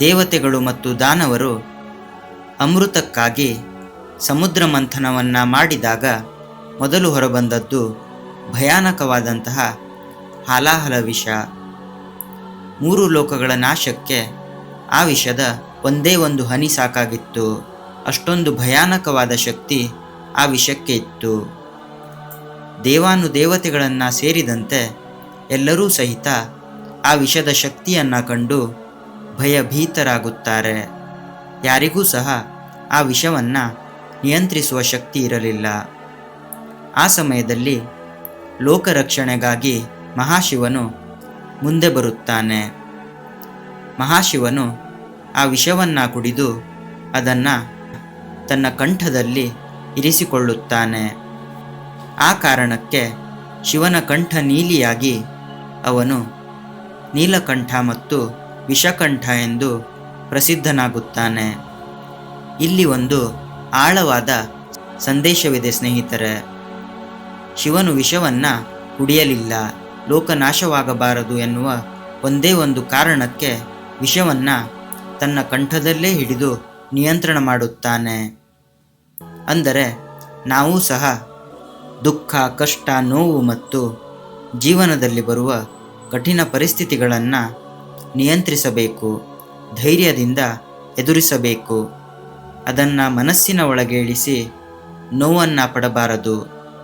ದೇವತೆಗಳು ಮತ್ತು ದಾನವರು ಅಮೃತಕ್ಕಾಗಿ ಸಮುದ್ರ ಮಂಥನವನ್ನು ಮಾಡಿದಾಗ ಮೊದಲು ಹೊರಬಂದದ್ದು ಭಯಾನಕವಾದಂತಹ ಹಾಲಾಹಲ ವಿಷ. ಮೂರು ಲೋಕಗಳ ನಾಶಕ್ಕೆ ಆ ವಿಷದ ಒಂದೇ ಒಂದು ಹನಿ ಸಾಕಾಗಿತ್ತು. ಅಷ್ಟೊಂದು ಭಯಾನಕವಾದ ಶಕ್ತಿ ಆ ವಿಷಕ್ಕೆ ಇತ್ತು. ದೇವಾನು ದೇವತೆಗಳನ್ನು ಸೇರಿದಂತೆ ಎಲ್ಲರೂ ಸಹಿತ ಆ ವಿಷದ ಶಕ್ತಿಯನ್ನು ಕಂಡು ಭಯಭೀತರಾಗುತ್ತಾರೆ. ಯಾರಿಗೂ ಸಹ ಆ ವಿಷವನ್ನು ನಿಯಂತ್ರಿಸುವ ಶಕ್ತಿ ಇರಲಿಲ್ಲ. ಆ ಸಮಯದಲ್ಲಿ ಲೋಕರಕ್ಷಣೆಗಾಗಿ ಮಹಾಶಿವನು ಮುಂದೆ ಬರುತ್ತಾನೆ. ಮಹಾಶಿವನು ಆ ವಿಷವನ್ನು ಕುಡಿದು ಅದನ್ನು ತನ್ನ ಕಂಠದಲ್ಲಿ ಇರಿಸಿಕೊಳ್ಳುತ್ತಾನೆ. ಆ ಕಾರಣಕ್ಕೆ ಶಿವನ ಕಂಠ ನೀಲಿಯಾಗಿ ಅವನು ನೀಲಕಂಠ ಮತ್ತು ವಿಷಕಂಠ ಎಂದು ಪ್ರಸಿದ್ಧನಾಗುತ್ತಾನೆ. ಇಲ್ಲಿ ಒಂದು ಆಳವಾದ ಸಂದೇಶವಿದೆ ಸ್ನೇಹಿತರೆ. ಶಿವನು ವಿಷವನ್ನು ಕುಡಿಯಲಿಲ್ಲ, ಲೋಕನಾಶವಾಗಬಾರದು ಎನ್ನುವ ಒಂದೇ ಒಂದು ಕಾರಣಕ್ಕೆ ವಿಷವನ್ನು ತನ್ನ ಕಂಠದಲ್ಲೇ ಹಿಡಿದು ನಿಯಂತ್ರಣ ಮಾಡುತ್ತಾನೆ. ಅಂದರೆ ನಾವು ಸಹ ದುಃಖ, ಕಷ್ಟ, ನೋವು ಮತ್ತು ಜೀವನದಲ್ಲಿ ಬರುವ ಕಠಿಣ ಪರಿಸ್ಥಿತಿಗಳನ್ನು ನಿಯಂತ್ರಿಸಬೇಕು ಧೈರ್ಯದಿಂದ ಎದುರಿಸಬೇಕು. ಅದನ್ನು ಮನಸ್ಸಿನ ಒಳಗೆ ಇಳಿಸಿ ನೋವನ್ನು ಪಡಬಾರದು.